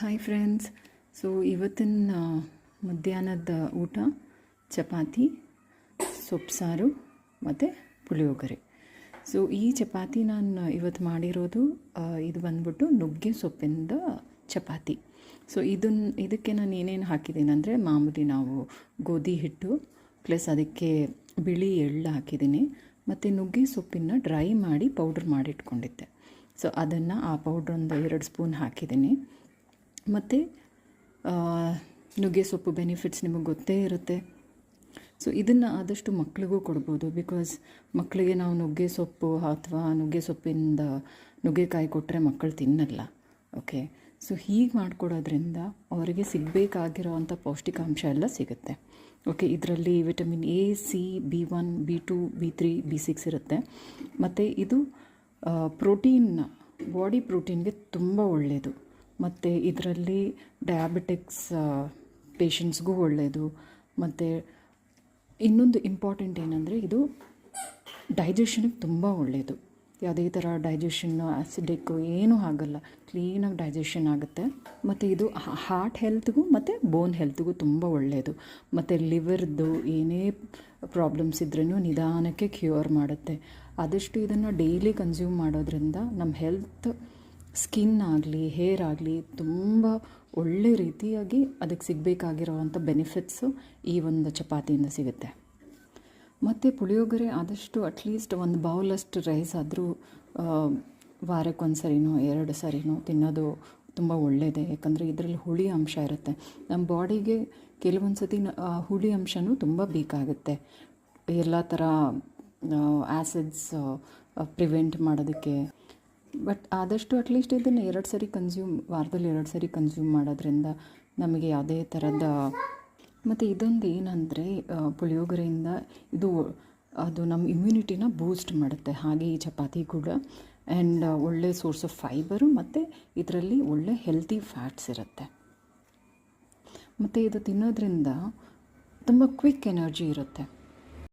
Hi friends so ಇವತ್ತಿನ ಮಧ್ಯಾಹ್ನದ ಊಟ ಚಪಾತಿ ಸೊಪ್ಪು ಸಾರು ಮತ್ತು ಪುಳಿಯೋಗರೆ. ಸೊ ಈ ಚಪಾತಿ ನಾನು ಇವತ್ತು ಮಾಡಿರೋದು ಇದು ಬಂದ್ಬಿಟ್ಟು ನುಗ್ಗೆ ಸೊಪ್ಪಿಂದ ಚಪಾತಿ. ಸೊ ಇದನ್ನ ಇದಕ್ಕೆ ನಾನು ಏನೇನು ಹಾಕಿದ್ದೀನಿ ಅಂದರೆ ಮಾಮೂಲಿ ನಾವು ಗೋಧಿ ಹಿಟ್ಟು, ಪ್ಲಸ್ ಅದಕ್ಕೆ ಬಿಳಿ ಎಳ್ಳು ಹಾಕಿದ್ದೀನಿ. ಮತ್ತು ನುಗ್ಗೆ ಸೊಪ್ಪಿನ ಡ್ರೈ ಮಾಡಿ ಪೌಡ್ರ್ ಮಾಡಿಟ್ಕೊಂಡಿದ್ದೆ. ಸೊ ಅದನ್ನು ಆ ಪೌಡ್ರೊಂದು ಎರಡು ಸ್ಪೂನ್ ಹಾಕಿದ್ದೀನಿ. ಮತ್ತು ನುಗ್ಗೆ ಸೊಪ್ಪು ಬೆನಿಫಿಟ್ಸ್ ನಿಮಗೆ ಗೊತ್ತೇ ಇರುತ್ತೆ. ಸೊ ಇದನ್ನು ಆದಷ್ಟು ಮಕ್ಕಳಿಗೂ ಕೊಡ್ಬೋದು ಬಿಕಾಸ್ ಮಕ್ಕಳಿಗೆ ನಾವು ನುಗ್ಗೆ ಸೊಪ್ಪು ಅಥವಾ ನುಗ್ಗೆ ಸೊಪ್ಪಿಂದ ನುಗ್ಗೆಕಾಯಿ ಕೊಟ್ಟರೆ ಮಕ್ಕಳು ತಿನ್ನಲ್ಲ ಓಕೆ ಸೊ ಹೀಗೆ ಮಾಡಿಕೊಡೋದ್ರಿಂದ ಅವರಿಗೆ ಸಿಗಬೇಕಾಗಿರೋವಂಥ ಪೌಷ್ಟಿಕಾಂಶ ಎಲ್ಲ ಸಿಗುತ್ತೆ ಓಕೆ ಇದರಲ್ಲಿ vitamin A C B one B two B three B six ಇರುತ್ತೆ. ಮತ್ತು ಇದು ಪ್ರೋಟೀನ್ ಬಾಡಿ ಪ್ರೋಟೀನ್ಗೆ ತುಂಬ ಒಳ್ಳೆಯದು ಮತ್ತು ಇದರಲ್ಲಿ ಡಯಾಬಿಟಿಕ್ಸ್ ಪೇಷಂಟ್ಸ್ಗೂ ಒಳ್ಳೆಯದು ಮತ್ತು ಇನ್ನೊಂದು ಇಂಪಾರ್ಟೆಂಟ್ ಏನಂದರೆ ಇದು ಡೈಜೆಷನಿಗೆ ತುಂಬ ಒಳ್ಳೆಯದು ಯಾವುದೇ ಥರ ಡೈಜೆಷನ್ನು ಆ್ಯಸಿಡಿಕ್ಕು ಏನೂ ಆಗಲ್ಲ. ಕ್ಲೀನಾಗಿ ಡೈಜೆಷನ್ ಆಗುತ್ತೆ. ಮತ್ತು ಇದು ಹಾರ್ಟ್ ಹೆಲ್ತ್ಗೂ ಮತ್ತು ಬೋನ್ ಹೆಲ್ತ್ಗೂ ತುಂಬ ಒಳ್ಳೆಯದು ಮತ್ತು ಲಿವರ್ದು ಏನೇ ಪ್ರಾಬ್ಲಮ್ಸ್ ಇದ್ರೂ ನಿಧಾನಕ್ಕೆ ಕ್ಯೂರ್ ಮಾಡುತ್ತೆ. ಆದಷ್ಟು ಇದನ್ನು ಡೈಲಿ ಕನ್ಸ್ಯೂಮ್ ಮಾಡೋದ್ರಿಂದ ನಮ್ಮ ಹೆಲ್ತ್ ಸ್ಕಿನ್ ಆಗಲಿ, ಹೇರ್ ಆಗಲಿ ತುಂಬ ಒಳ್ಳೆ ರೀತಿಯಾಗಿ ಅದಕ್ಕೆ ಸಿಗಬೇಕಾಗಿರೋವಂಥ ಬೆನಿಫಿಟ್ಸು ಈ ಒಂದು ಚಪಾತಿಯಿಂದ ಸಿಗುತ್ತೆ. ಮತ್ತು ಪುಳಿಯೋಗರೆ ಆದಷ್ಟು ಅಟ್ಲೀಸ್ಟ್ ಒಂದು ಬೌಲಷ್ಟು ರೈಸ್ ಆದರೂ ವಾರಕ್ಕೊಂದು ಸರಿನೋ ಎರಡು ಸರಿನೋ ತಿನ್ನೋದು ತುಂಬ ಒಳ್ಳೆಯದೇ ಯಾಕಂದರೆ ಇದರಲ್ಲಿ ಹುಳಿ ಅಂಶ ಇರುತ್ತೆ. ನಮ್ಮ ಬಾಡಿಗೆ ಕೆಲವೊಂದು ಸತಿ ಹುಳಿ ಅಂಶನೂ ತುಂಬ ಬೇಕಾಗುತ್ತೆ ಎಲ್ಲ ಥರ ಆ್ಯಸಿಡ್ಸ್ ಪ್ರಿವೆಂಟ್ ಮಾಡೋದಕ್ಕೆ ಬಟ್ ಆದಷ್ಟು ಅಟ್ಲೀಸ್ಟ್ ಇದನ್ನು ಎರಡು ಸರಿ ಕನ್ಸ್ಯೂಮ್ ವಾರದಲ್ಲಿ ಎರಡು ಸರಿ ಕನ್ಸ್ಯೂಮ್ ಮಾಡೋದ್ರಿಂದ ನಮಗೆ ಯಾವುದೇ ಥರದ ಮತ್ತು ಇದೊಂದು ಏನಂದರೆ ಪುಳಿಯೋಗರೆಯಿಂದ ಇದು, ಅದು ನಮ್ಮ ಇಮ್ಯುನಿಟಿನ ಬೂಸ್ಟ್ ಮಾಡುತ್ತೆ. ಹಾಗೆ ಈ ಚಪಾತಿ ಕೂಡ. ಆ್ಯಂಡ್ ಒಳ್ಳೆ ಸೋರ್ಸ್ ಆಫ್ ಫೈಬರು ಮತ್ತು ಇದರಲ್ಲಿ ಒಳ್ಳೆ ಹೆಲ್ತಿ ಫ್ಯಾಟ್ಸ್ ಇರುತ್ತೆ. ಮತ್ತು ಇದು ತಿನ್ನೋದ್ರಿಂದ ತುಂಬ ಕ್ವಿಕ್ ಎನರ್ಜಿ ಇರುತ್ತೆ.